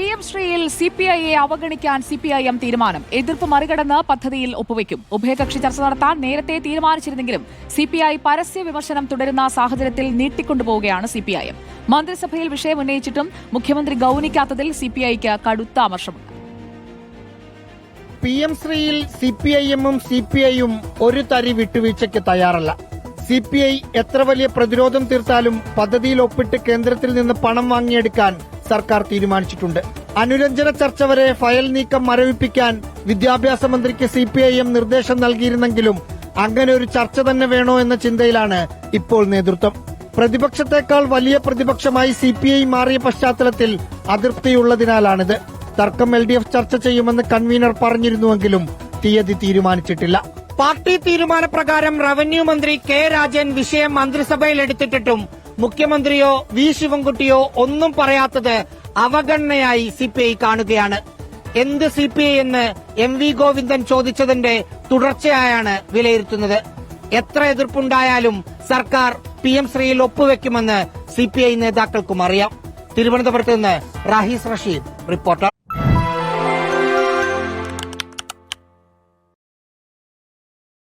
P M ശ്രീയിൽ C P ഐയെ അവഗണിക്കാൻ സി പി ഐ എം തീരുമാനം. എതിർപ്പ് മറികടന്ന് പദ്ധതിയിൽ ഒപ്പുവെക്കും. ഉഭയകക്ഷി ചർച്ച നടത്താൻ നേരത്തെ തീരുമാനിച്ചിരുന്നെങ്കിലും സി പി ഐ പരസ്യ വിമർശനം തുടരുന്ന സാഹചര്യത്തിൽ നീട്ടിക്കൊണ്ടുപോവുകയാണ് സി പി ഐ എം. മന്ത്രിസഭയിൽ വിഷയം ഉന്നയിച്ചിട്ടും മുഖ്യമന്ത്രി ഗൌനിക്കാത്തതിൽ സി പി ഐക്ക് കടുത്ത അമർഷമുണ്ട്. പി എം ശ്രീയിൽ സി പി ഐ എമ്മും സി പി ഐയും ഒരു തരി വിട്ടുവീഴ്ചയ്ക്ക് തയ്യാറല്ല. സി പി ഐ എത്ര വലിയ പ്രതിരോധം തീർത്താലും പദ്ധതിയിൽ ഒപ്പിട്ട് കേന്ദ്രത്തിൽ നിന്ന് പണം വാങ്ങിയെടുക്കാൻ സർക്കാർ തീരുമാനിച്ചിട്ടുണ്ട്. അനുരഞ്ജന ചർച്ച വരെ ഫയൽ നീക്കം മരവിപ്പിക്കാൻ വിദ്യാഭ്യാസ മന്ത്രിക്ക് സി പി ഐ എം നിർദ്ദേശം നൽകിയിരുന്നെങ്കിലും അങ്ങനെ ഒരു ചർച്ച തന്നെ വേണോ എന്ന ചിന്തയിലാണ് ഇപ്പോൾ നേതൃത്വം. പ്രതിപക്ഷത്തെക്കാൾ വലിയ പ്രതിപക്ഷമായി സി പി ഐ മാറിയ പശ്ചാത്തലത്തിൽ അതൃപ്തിയുള്ളതിനാലാണിത്. തർക്കം എൽ ഡി എഫ് ചർച്ച ചെയ്യുമെന്ന് കൺവീനർ പറഞ്ഞിരുന്നുവെങ്കിലും തീയതി തീരുമാനിച്ചിട്ടില്ല. പാർട്ടി തീരുമാനപ്രകാരം റവന്യൂ മന്ത്രി കെ രാജൻ വിഷയം മന്ത്രിസഭയിൽ എടുത്തിട്ടും മുഖ്യമന്ത്രിയോ വി ശിവൻകുട്ടിയോ ഒന്നും പറയാത്തത് അവഗണനയായി സി പി ഐ കാണുകയാണ്. എന്ത് സി പി ഐ എന്ന് എം വി ഗോവിന്ദൻ ചോദിച്ചതിന്റെ തുടർച്ചയായാണ് വിലയിരുത്തുന്നത്. എത്ര എതിർപ്പുണ്ടായാലും സർക്കാർ പി എം ശ്രീയിൽ ഒപ്പുവെക്കുമെന്ന് സി പി ഐ നേതാക്കൾക്കും അറിയാം. തിരുവനന്തപുരത്ത് നിന്ന് റാഹിസ് റഷീദ് റിപ്പോർട്ടർ.